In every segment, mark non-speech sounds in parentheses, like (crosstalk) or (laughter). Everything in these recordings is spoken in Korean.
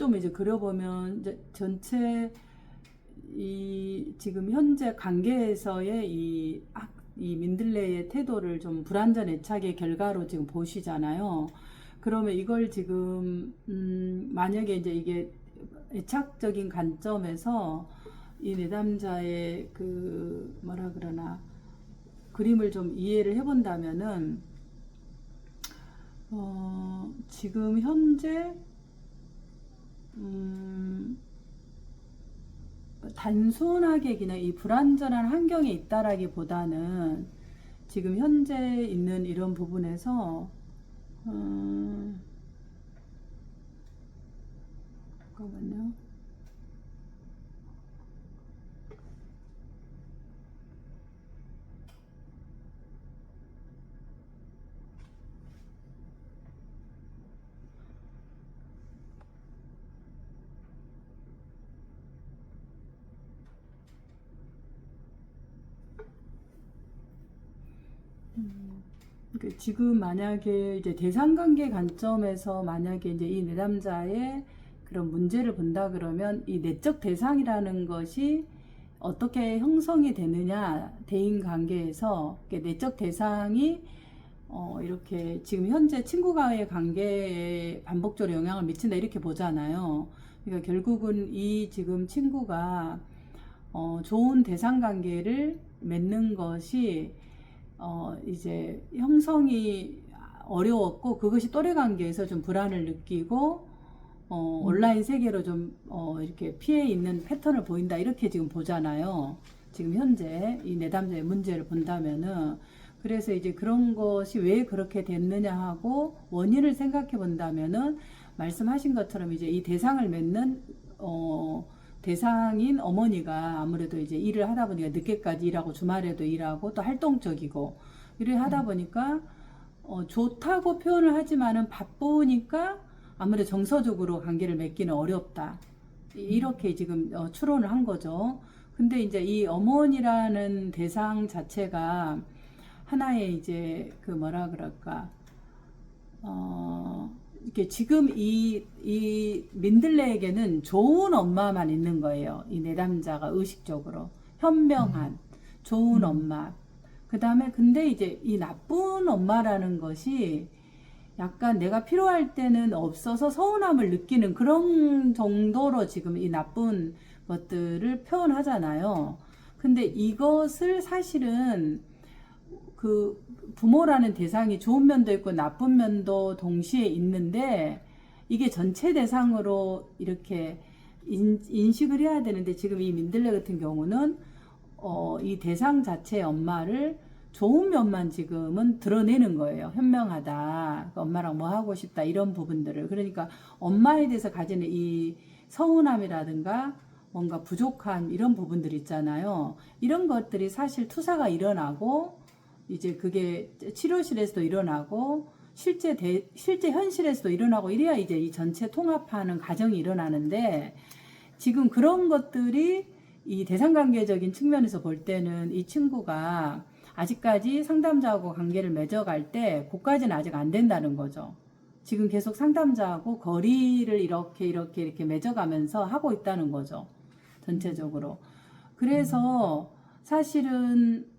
좀 이제 그려보면 이제 전체 이 지금 현재 관계에서의 이, 악- 이 민들레의 태도를 좀 불완전 애착의 결과로 지금 보시잖아요. 그러면 이걸 지금 음, 만약에 이제 이게 애착적인 관점에서 이 내담자의 그 뭐라 그러나 그림을 좀 이해를 해본다면은 어, 지금 현재 음, 단순하게 그냥 이 불완전한 환경에 있다라기보다는 지금 현재 있는 이런 부분에서 음, 잠깐만요. 그 지금 만약에 이제 대상관계 관점에서 만약에 이제 이 내담자의 그런 문제를 본다 그러면 이 내적 대상이라는 것이 어떻게 형성이 되느냐 대인 관계에서 내적 대상이 어 이렇게 지금 현재 친구와의 관계에 반복적으로 영향을 미친다 이렇게 보잖아요. 그러니까 결국은 이 지금 친구가 어 좋은 대상 관계를 맺는 것이 어, 이제 형성이 어려웠고 그것이 또래 관계에서 좀 불안을 느끼고 어, 온라인 세계로 좀 어, 이렇게 피해 있는 패턴을 보인다 이렇게 지금 보잖아요. 지금 현재 이 내담자의 문제를 본다면은 그래서 이제 그런 것이 왜 그렇게 됐느냐 하고 원인을 생각해 본다면은 말씀하신 것처럼 이제 이 대상을 맺는 어 대상인 어머니가 아무래도 이제 일을 하다 보니까 늦게까지 일하고 주말에도 일하고 또 활동적이고 일을 하다 보니까 어, 좋다고 표현을 하지만은 바쁘니까 아무래도 정서적으로 관계를 맺기는 어렵다. 이- 이렇게 지금 어, 추론을 한 거죠. 근데 이제 이 어머니라는 대상 자체가 하나의 이제 그 뭐라 그럴까 어 이렇게 지금 이, 이 민들레에게는 좋은 엄마만 있는 거예요. 이 내담자가 의식적으로. 현명한, 좋은 엄마. 그 다음에 근데 이제 이 나쁜 엄마라는 것이 약간 내가 필요할 때는 없어서 서운함을 느끼는 그런 정도로 지금 이 나쁜 것들을 표현하잖아요. 근데 이것을 사실은 그 부모라는 대상이 좋은 면도 있고 나쁜 면도 동시에 있는데 이게 전체 대상으로 이렇게 인, 인식을 해야 되는데 지금 이 민들레 같은 경우는 어, 이 대상 자체의 엄마를 좋은 면만 지금은 드러내는 거예요. 현명하다. 그 엄마랑 뭐 하고 싶다. 이런 부분들을. 그러니까 엄마에 대해서 가지는 이 서운함이라든가 뭔가 부족한 이런 부분들 있잖아요. 이런 것들이 사실 투사가 일어나고 이제 그게 치료실에서도 일어나고 실제 대, 실제 현실에서도 일어나고 이래야 이제 이 전체 통합하는 과정이 일어나는데 지금 그런 것들이 이 대상 관계적인 측면에서 볼 때는 이 친구가 아직까지 상담자하고 관계를 맺어갈 때 그까지는 아직 안 된다는 거죠. 지금 계속 상담자하고 거리를 이렇게 이렇게 이렇게 맺어가면서 하고 있다는 거죠. 전체적으로. 그래서 사실은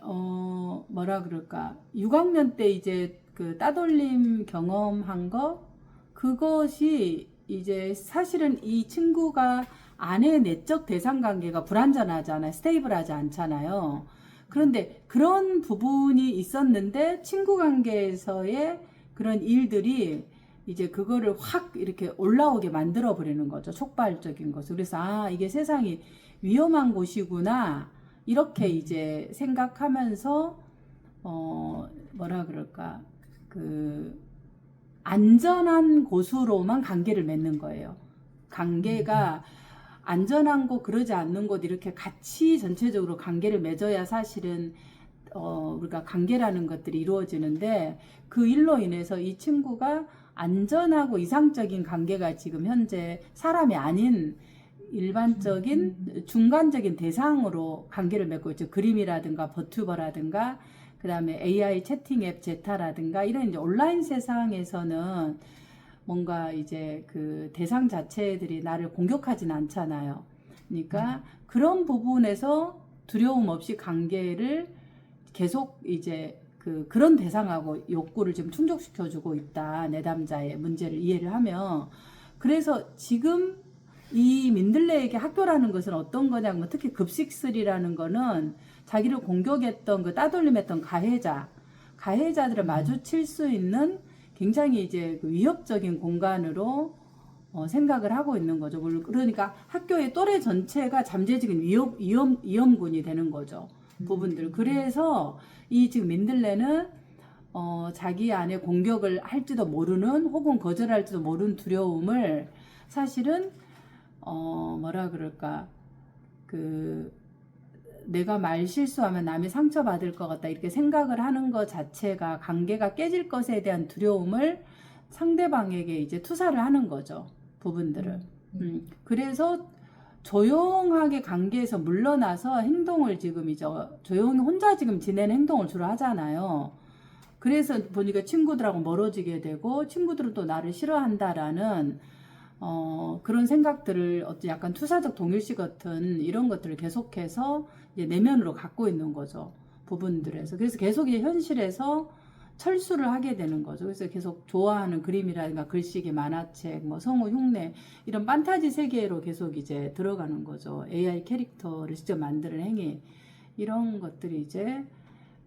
어 뭐라 그럴까 6학년 때 이제 그 따돌림 경험한 거 그것이 이제 사실은 이 친구가 안에 내적 대상 관계가 불안전하잖아요. 스테이블하지 않잖아요. 그런데 그런 부분이 있었는데 친구 관계에서의 그런 일들이 이제 그거를 확 이렇게 올라오게 만들어 버리는 거죠. 촉발적인 것을. 그래서 아, 이게 세상이 위험한 곳이구나. 이렇게 이제 생각하면서 어 뭐라 그럴까? 그 안전한 곳으로만 관계를 맺는 거예요. 관계가 안전한 곳 그러지 않는 곳 이렇게 같이 전체적으로 관계를 맺어야 사실은 어 우리가 관계라는 것들이 이루어지는데 그 일로 인해서 이 친구가 안전하고 이상적인 관계가 지금 현재 사람이 아닌 일반적인 중간적인 대상으로 관계를 맺고 있죠. 그림이라든가 버튜버라든가 그다음에 AI 채팅 앱 제타라든가 이런 이제 온라인 세상에서는 뭔가 이제 그 대상 자체들이 나를 공격하진 않잖아요. 그러니까 그런 부분에서 두려움 없이 관계를 계속 이제 그 그런 대상하고 욕구를 지금 충족시켜 주고 있다 내담자의 문제를 이해를 하면 그래서 지금 이 민들레에게 학교라는 것은 어떤 거냐면 특히 급식슬이라는 거는 자기를 공격했던 그 따돌림했던 가해자 가해자들을 마주칠 수 있는 굉장히 이제 그 위협적인 공간으로 어, 생각을 하고 있는 거죠. 물- 그러니까 학교의 또래 전체가 잠재적인 위협, 위험, 위험군이 되는 거죠. 부분들. 그래서 이 지금 민들레는 어, 자기 안에 공격을 할지도 모르는 혹은 거절할지도 모르는 두려움을 사실은 어, 뭐라 그럴까? 그 내가 말 실수하면 남이 상처받을 것 같다 이렇게 생각을 하는 것 자체가 관계가 깨질 것에 대한 두려움을 상대방에게 이제 투사를 하는 거죠 부분들을. 음, 그래서 조용하게 관계에서 물러나서 행동을 지금 이제 조용히 혼자 지금 지내는 행동을 주로 하잖아요. 그래서 보니까 친구들하고 멀어지게 되고 친구들은 또 나를 싫어한다라는 어, 그런 생각들을 어떤 약간 투사적 동일시 같은 이런 것들을 계속해서 내면으로 갖고 있는 거죠. 부분들에서. 그래서 계속 이제 현실에서 철수를 하게 되는 거죠. 그래서 계속 좋아하는 그림이라든가 글쓰기, 만화책, 뭐 성우 흉내 이런 판타지 세계로 계속 이제 들어가는 거죠. AI 캐릭터를 직접 만드는 행위 이런 것들이 이제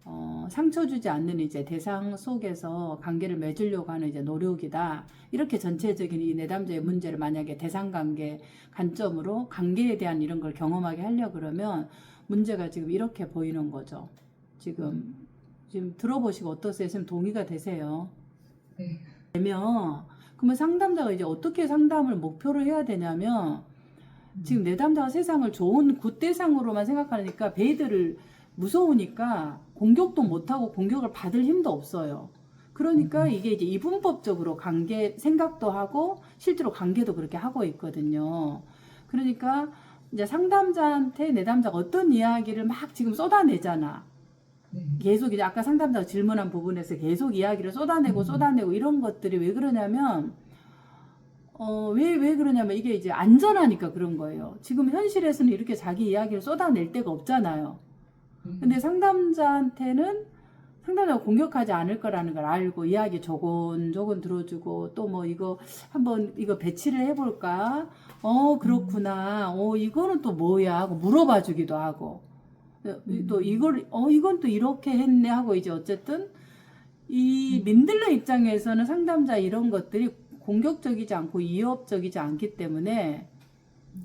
어, 상처 주지 않는 이제 대상 속에서 관계를 맺으려고 하는 이제 노력이다. 이렇게 전체적인 이 내담자의 문제를 만약에 대상 관계 관점으로 관계에 대한 이런 걸 경험하게 하려 그러면 문제가 지금 이렇게 보이는 거죠. 지금 지금 들어보시고 어떠세요? 지금 동의가 되세요? 네. 되면 그러면 상담자가 이제 어떻게 상담을 목표로 해야 되냐면 지금 내담자가 세상을 좋은 굿 대상으로만 생각하니까 베이드를 무서우니까 공격도 못하고 공격을 받을 힘도 없어요. 그러니까 이게 이제 이분법적으로 관계 생각도 하고 실제로 관계도 그렇게 하고 있거든요. 그러니까 이제 상담자한테 내담자가 어떤 이야기를 막 지금 쏟아내잖아. 네. 계속 이제 아까 상담자가 질문한 부분에서 계속 이야기를 쏟아내고 음. 쏟아내고 이런 것들이 왜 그러냐면 어, 왜, 왜 그러냐면 이게 이제 안전하니까 그런 거예요. 지금 현실에서는 이렇게 자기 이야기를 쏟아낼 데가 없잖아요. 음. 근데 상담자한테는 상담자가 공격하지 않을 거라는 걸 알고 이야기 조곤 조곤 들어주고 또 뭐 이거 한번 이거 배치를 해볼까? 어 그렇구나. 어 이거는 또 뭐야? 하고 물어봐 주기도 하고 또 이걸 어 이건 또 이렇게 했네 하고 이제 어쨌든 이 민들레 입장에서는 상담자 이런 것들이 공격적이지 않고 위협적이지 않기 때문에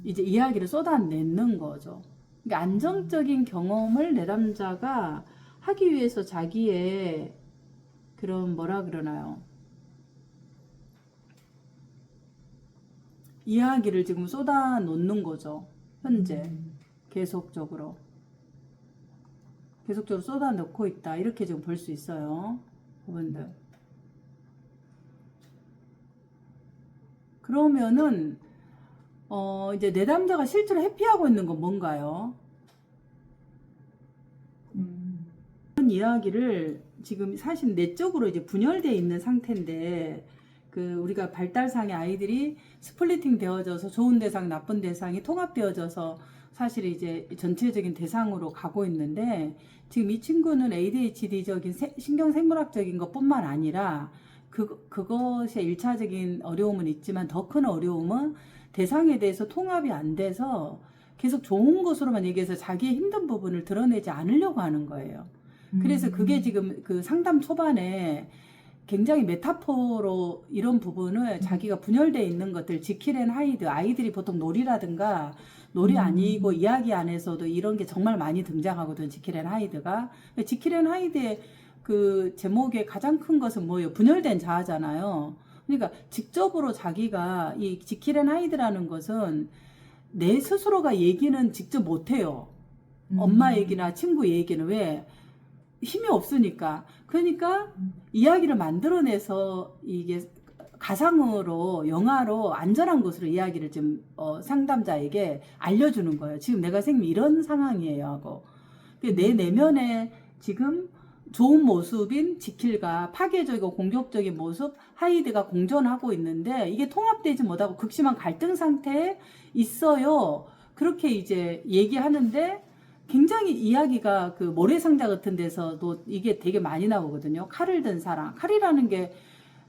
이제 이야기를 쏟아내는 거죠. 그러니까 안정적인 경험을 내담자가 하기 위해서 자기의 그런 뭐라 그러나요? 이야기를 지금 쏟아 놓는 거죠. 현재 음. 계속적으로 계속적으로 쏟아 넣고 있다. 이렇게 지금 볼 수 있어요. 여러분들. 그러면은 어 이제 내담자가 실제로 회피하고 있는 건 뭔가요? 음. 그런 이야기를 지금 사실 내적으로 이제 분열되어 있는 상태인데 그 우리가 발달상의 아이들이 스플리팅 되어져서 좋은 대상, 나쁜 대상이 통합되어져서 사실 이제 전체적인 대상으로 가고 있는데 지금 이 친구는 ADHD적인 신경 생물학적인 것 뿐만 아니라 그 그것의 일차적인 어려움은 있지만 더 큰 어려움은 대상에 대해서 통합이 안 돼서 계속 좋은 것으로만 얘기해서 자기의 힘든 부분을 드러내지 않으려고 하는 거예요. 그래서 그게 지금 그 상담 초반에 굉장히 메타포로 이런 부분을 자기가 분열돼 있는 것들 지킬앤 하이드 아이들이 보통 놀이라든가 놀이 음. 아니고 이야기 안에서도 이런 게 정말 많이 등장하거든 지킬앤 하이드가. 지킬앤 하이드의 그 제목의 가장 큰 것은 뭐예요? 분열된 자아잖아요 그러니까 직접으로 자기가 이 지킬앤 하이드라는 것은 내 스스로가 얘기는 직접 못해요. 음. 엄마 얘기나 친구 얘기는. 왜? 힘이 없으니까. 그러니까 이야기를 만들어내서 이게 가상으로 영화로 안전한 것으로 이야기를 좀 어, 상담자에게 알려주는 거예요. 지금 내가 생긴 이런 상황이에요 하고. 내 내면에 지금 좋은 모습인 지킬과 파괴적이고 공격적인 모습 하이드가 공존하고 있는데 이게 통합되지 못하고 극심한 갈등 상태에 있어요. 그렇게 이제 얘기하는데 굉장히 이야기가 그 모래상자 같은 데서도 이게 되게 많이 나오거든요. 칼을 든 사람. 칼이라는 게,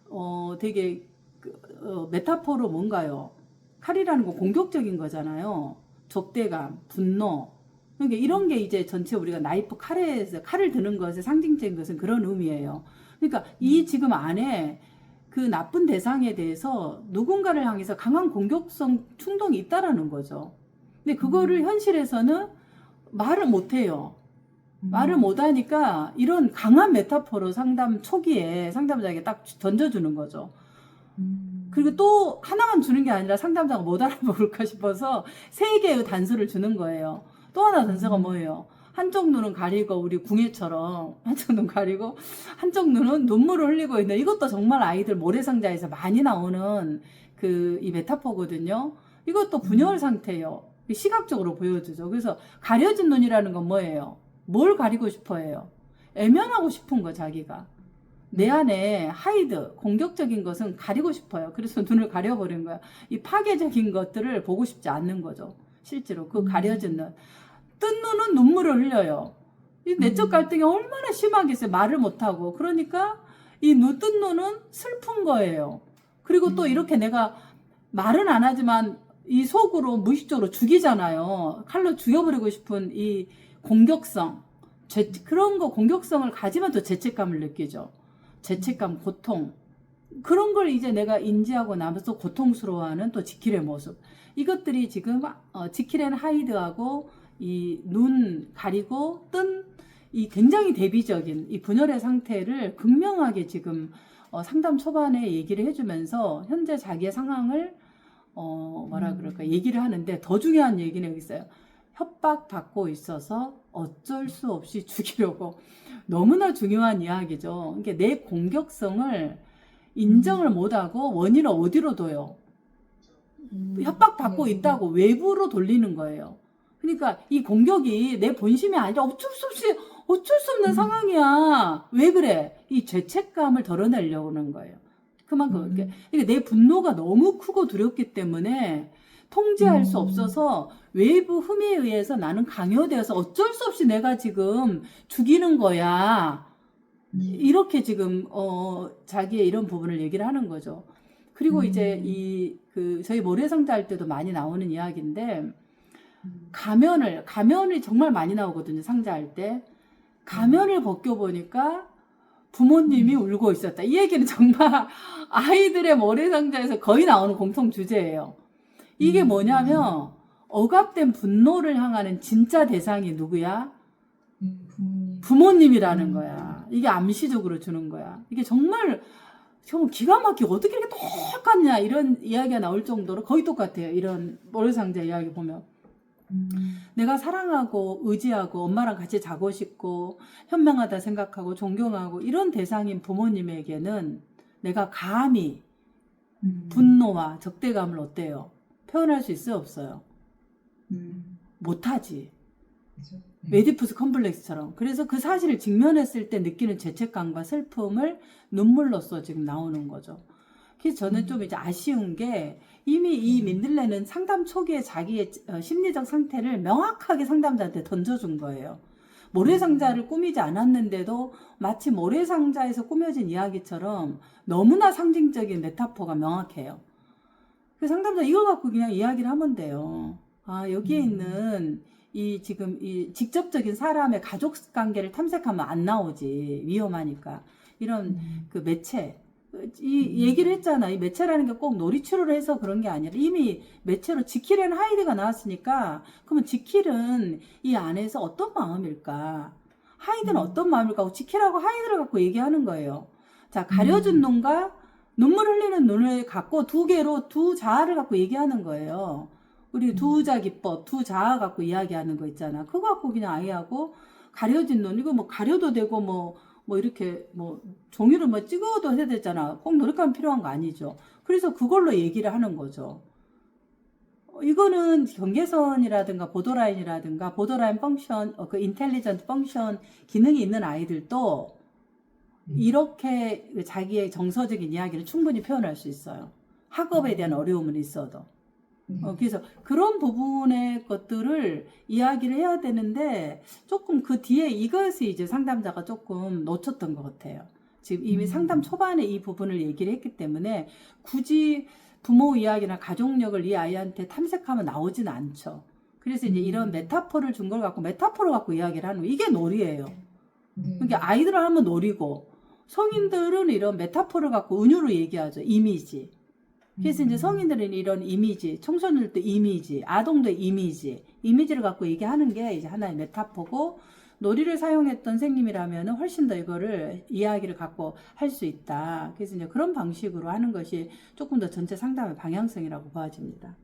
어, 되게, 그, 어, 메타포로 뭔가요? 칼이라는 건 공격적인 거잖아요. 적대감, 분노. 그러니까 이런 게 이제 전체 우리가 나이프 칼에서 칼을 드는 것의 상징적인 것은 그런 의미예요. 그러니까 이 지금 안에 그 나쁜 대상에 대해서 누군가를 향해서 강한 공격성 충동이 있다라는 거죠. 근데 그거를 현실에서는 말을 못 해요. 말을 못 하니까 이런 강한 메타포로 상담 초기에 상담자에게 딱 던져주는 거죠. 음. 그리고 또 하나만 주는 게 아니라 상담자가 못 알아먹을까 싶어서 세 개의 단서를 주는 거예요. 또 하나 음. 뭐예요? 한쪽 눈은 가리고 우리 궁예처럼 한쪽 눈 가리고 한쪽 눈은 눈물을 흘리고 있는 이것도 정말 아이들 모래상자에서 많이 나오는 그 이 메타포거든요. 이것도 분열 상태예요. 시각적으로 보여주죠. 그래서 가려진 눈이라는 건 뭐예요? 뭘 가리고 싶어 해요? 애면하고 싶은 거 자기가. 내 안에 하이드, 공격적인 것은 가리고 싶어요. 그래서 (laughs) 눈을 가려버린 거야. 이 파괴적인 것들을 보고 싶지 않는 거죠. 실제로 그 음. 가려진 눈. 뜬 눈은 눈물을 흘려요. 이 내적 음. 갈등이 얼마나 심하겠어요. 말을 못하고. 그러니까 이 눈, 뜬 눈은 슬픈 거예요. 그리고 또 음. 이렇게 내가 말은 안 하지만 이 속으로 무의식적으로 죽이잖아요. 칼로 죽여버리고 싶은 이 공격성. 죄, 그런 거 공격성을 가지면 또 죄책감을 느끼죠. 죄책감, 고통. 그런 걸 이제 내가 인지하고 나면서 고통스러워하는 또 지킬의 모습. 이것들이 지금 어, 지킬앤 하이드하고 이 눈 가리고 뜬 이 굉장히 대비적인 이 분열의 상태를 극명하게 지금 어, 상담 초반에 얘기를 해주면서 현재 자기의 상황을 어, 뭐라 음. 그럴까 얘기를 하는데 더 중요한 얘기는 여기 있어요. 협박 받고 있어서 어쩔 수 없이 (laughs) 죽이려고 너무나 중요한 이야기죠. 그러니까 내 공격성을 인정을 못하고 원인을 어디로 둬요? 음. 협박 받고 네. 있다고 외부로 돌리는 거예요. 그러니까 이 공격이 내 본심이 아니라 어쩔 수 없이 어쩔 수 없는 음. 상황이야. 왜 그래? 이 죄책감을 덜어내려고 하는 거예요. 그만큼 음. 이렇게 그러니까 내 분노가 너무 크고 두렵기 때문에 통제할 수 음. 없어서 외부 흠에 의해서 나는 강요되어서 어쩔 수 없이 내가 지금 죽이는 거야. 음. 이렇게 지금 어 자기의 이런 부분을 얘기를 하는 거죠. 그리고 음. 이제 이 그 저희 모래상자 할 때도 많이 나오는 이야기인데 음. 가면을 가면이 정말 많이 나오거든요 상자할 때 가면을 벗겨 보니까 부모님이 음. 울고 있었다. 이 얘기는 정말 (laughs) 아이들의 모래상자에서 거의 나오는 공통 주제예요. 이게 음. 뭐냐면 억압된 분노를 향하는 진짜 대상이 누구야? 음, 부모님. 부모님이라는 음. 거야. 이게 암시적으로 주는 거야. 이게 정말 정말 기가 막히고 어떻게 이렇게 똑같냐 이런 이야기가 나올 정도로 거의 똑같아요. 이런 모래상자 이야기 보면. 음. 내가 사랑하고 의지하고 엄마랑 같이 자고 싶고 현명하다 생각하고 존경하고 이런 대상인 부모님에게는 내가 감히 음. 분노와 적대감을 어때요? 표현할 수 있어요? 없어요? 음. 못하지. 그죠? 메디푸스 컴플렉스처럼. 그래서 그 사실을 직면했을 때 느끼는 죄책감과 슬픔을 눈물로써 지금 나오는 거죠. 그래서 저는 음. 좀 이제 아쉬운 게 이미 이 음. 민들레는 상담 초기에 자기의 어, 심리적 상태를 명확하게 상담자한테 던져준 거예요. 모래상자를 꾸미지 않았는데도 마치 모래상자에서 꾸며진 이야기처럼 너무나 상징적인 메타포가 명확해요. 그 상담자 이거 갖고 그냥 이야기를 하면 돼요. 아, 여기에 음. 있는 이 지금 이 직접적인 사람의 가족 관계를 탐색하면 안 나오지. 위험하니까. 이런 음. 그 매체. 이 음. 얘기를 했잖아. 이 매체라는 게 꼭 놀이치료를 해서 그런 게 아니라 이미 매체로 지킬앤 하이드가 나왔으니까 그러면 지킬은 이 안에서 어떤 마음일까? 하이드는 음. 어떤 마음일까? 하고 지킬하고 하이드를 갖고 얘기하는 거예요. 자, 가려진 음. 눈과 눈물 흘리는 눈을 갖고 두 개로 두 자아를 갖고 얘기하는 거예요. 우리 음. 두자 기법, 두 자아 갖고 이야기하는 거 있잖아. 그거 갖고 그냥 아이하고 가려진 눈, 이거 뭐 가려도 되고 뭐, 뭐 이렇게 뭐 종이를 뭐 찍어도 해야 되잖아. 꼭 노력하면 필요한 거 아니죠. 그래서 그걸로 얘기를 하는 거죠. 어, 이거는 경계선이라든가 보더라인이라든가 보더라인 펑션, 어, 그 인텔리전트 펑션 기능이 있는 아이들도 이렇게 자기의 정서적인 이야기를 충분히 표현할 수 있어요. 학업에 대한 어려움은 있어도. 네. 어, 그래서 그런 부분의 것들을 이야기를 해야 되는데 조금 그 뒤에 이것이 이제 상담자가 조금 놓쳤던 것 같아요. 지금 이미 음. 상담 초반에 이 부분을 얘기를 했기 때문에 굳이 부모 이야기나 가족력을 이 아이한테 탐색하면 나오지는 않죠. 그래서 이제 음. 이런 메타포를 준 걸 갖고 메타포를 갖고 이야기를 하는 거 이게 놀이예요. 네. 그러니까 아이들은 하면 놀이고 성인들은 이런 메타포를 갖고 은유로 얘기하죠. 이미지. 그래서 음. 이제 성인들은 이런 이미지, 청소년들도 이미지, 아동도 이미지, 이미지를 갖고 얘기하는 게 이제 하나의 메타포고 놀이를 사용했던 선생님이라면 훨씬 더 이거를 이야기를 갖고 할 수 있다. 그래서 이제 그런 방식으로 하는 것이 조금 더 전체 상담의 방향성이라고 보아집니다.